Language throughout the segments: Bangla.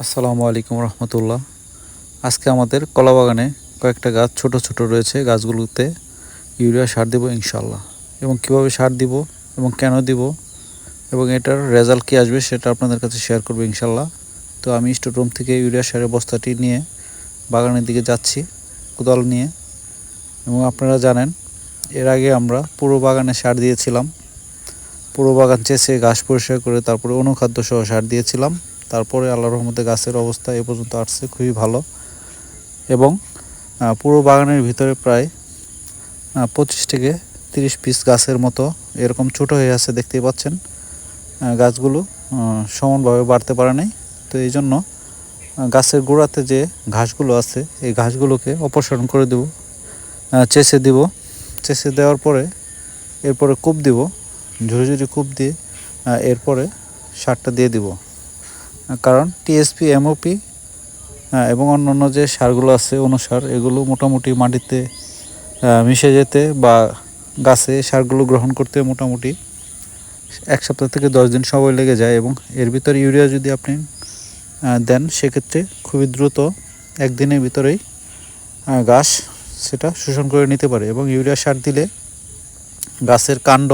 আসসালামু আলাইকুম রহমতুল্লাহ। আজকে আমাদের কলা বাগানে কয়েকটা গাছ, ছোট ছোট রয়েছে। গাছগুলোতে ইউরিয়া সার দেবো ইনশাল্লাহ এবং কীভাবে সার দিব এবং কেন দিব এবং এটার রেজাল্ট কী আসবে সেটা আপনাদের কাছে শেয়ার করব ইনশাল্লাহ তো আমি স্টোর রুম থেকে ইউরিয়া সারের বস্তাটি নিয়ে বাগানের দিকে যাচ্ছি, কোদাল নিয়ে। এবং আপনারা জানেন, এর আগে আমরা পুরো বাগানে সার দিয়েছিলাম। পুরো বাগান চেষে ঘাস পরিষ্কার করে তারপরে অনুখাদ্য সহ সার দিয়েছিলাম। তারপরে আল্লাহ রহমতে গাছের অবস্থা এ পর্যন্ত আসছে, খুবই ভালো। এবং পুরো বাগানের ভিতরে প্রায় পঁচিশ থেকে তিরিশ পিস গাছের মতো এরকম ছোট হয়ে আছে, দেখতেই পাচ্ছেন। গাছগুলো সমানভাবে বাড়তে পারে নাই। তো এই জন্য গাছের গোড়াতে যে ঘাসগুলো আছে, এই ঘাসগুলোকে অপসারণ করে দেব চেষে দিব। চেষে দেওয়ার পরে, এরপরে কূপ দিব, ঝুড়ি ঝুড়ি কূপ দিয়ে এরপরে সারটা দিয়ে দিব। কারণ টিএসপি এমওপি এবং অন্যান্য যে সারগুলো আছে, অনুসার এগুলো মোটামুটি মাটিতে মিশে যেতে বা গাছে সারগুলো গ্রহণ করতে মোটামুটি এক সপ্তাহ থেকে দশ দিন সময় লেগে যায় এবং এর ভিতরে ইউরিয়া যদি আপনি দেন, সেক্ষেত্রে খুবই দ্রুত একদিনের ভিতরেই গাছ সেটা শোষণ করে নিতে পারে এবং ইউরিয়া সার দিলে গাছের কাণ্ড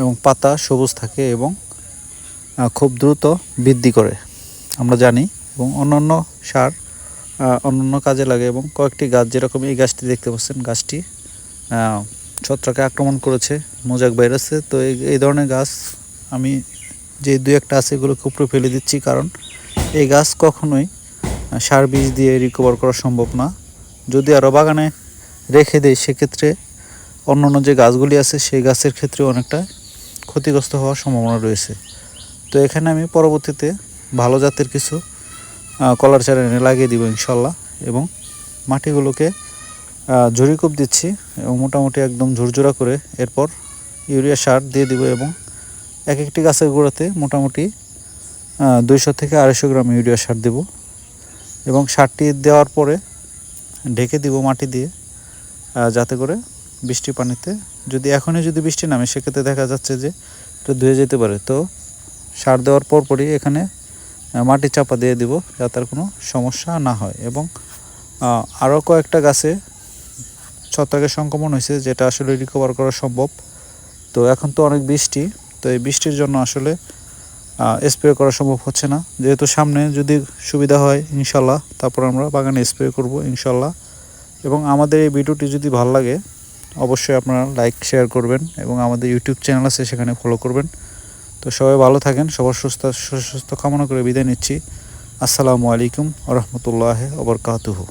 এবং পাতা সবুজ থাকে এবং খুব দ্রুত বৃদ্ধি করে। আমরা জানি এবং অন্যান্য সার অন্যান্য কাজে লাগে এবং কয়েকটি গাছ, যেরকম এই গাছটি দেখতে পাচ্ছেন, গাছটি ছত্রাকে আক্রমণ করেছে মোজাক ভাইরাসে। তো এই এই ধরনের গাছ আমি যে দু একটা আছে এগুলোকে উপরে ফেলে দিচ্ছি কারণ এই গাছ কখনোই সার বীজ দিয়ে রিকভার করা সম্ভব না। যদি আরও বাগানে রেখে দেয় সেক্ষেত্রে অন্যান্য যে গাছগুলি আছে, সেই গাছের ক্ষেত্রে অনেকটা ক্ষতিগ্রস্ত হওয়ার সম্ভাবনা রয়েছে। তো এখানে আমি পরবর্তীতে ভালো জাতের কিছু কলার চারা এনে লাগিয়ে দিব ইনশাল্লাহ এবং মাটিগুলোকে ঝুড়িকূপ দিচ্ছি এবং মোটামুটি একদম ঝুরঝুরা করে এরপর ইউরিয়া সার দিয়ে দিব এবং এক একটি গাছের গোড়াতে মোটামুটি দুইশো থেকে আড়াইশো গ্রাম ইউরিয়া সার দেব এবং সারটি দেওয়ার পরে ঢেকে দিব মাটি দিয়ে যাতে করে বৃষ্টি পানিতে, যদি এখনই যদি বৃষ্টি নামে, সেক্ষেত্রে দেখা যাচ্ছে যে এটা ধুয়ে যেতে পারে। তো সার দেওয়ার পরপরই এখানে মাটি চাপা দিয়ে দিব যাতে আর কোনো সমস্যা না হয়। এবং আরও কয়েকটা গাছে ছত্রাকের সংক্রমণ হয়েছে যেটা আসলে রিকভার করা সম্ভব। তো এখন তো অনেক বৃষ্টি, তো এই বৃষ্টির জন্য আসলে স্প্রে করা সম্ভব হচ্ছে না। যেহেতু সামনে যদি সুবিধা হয়, ইনশাল্লাহ, তারপর আমরা বাগানে স্প্রে করব, ইনশাল্লাহ। এবং আমাদের এই ভিডিওটি যদি ভালো লাগে, অবশ্যই আপনারা লাইক শেয়ার করবেন এবং আমাদের ইউটিউব চ্যানেল আছে, সেখানে ফলো করবেন। তো সবাই ভালো থাকেন, সবার সুস্থ সুস্থ কামনা করে বিদায় নিচ্ছি। আসসালামু আলাইকুম রহমতুল্লাহ ওবরকাতুহু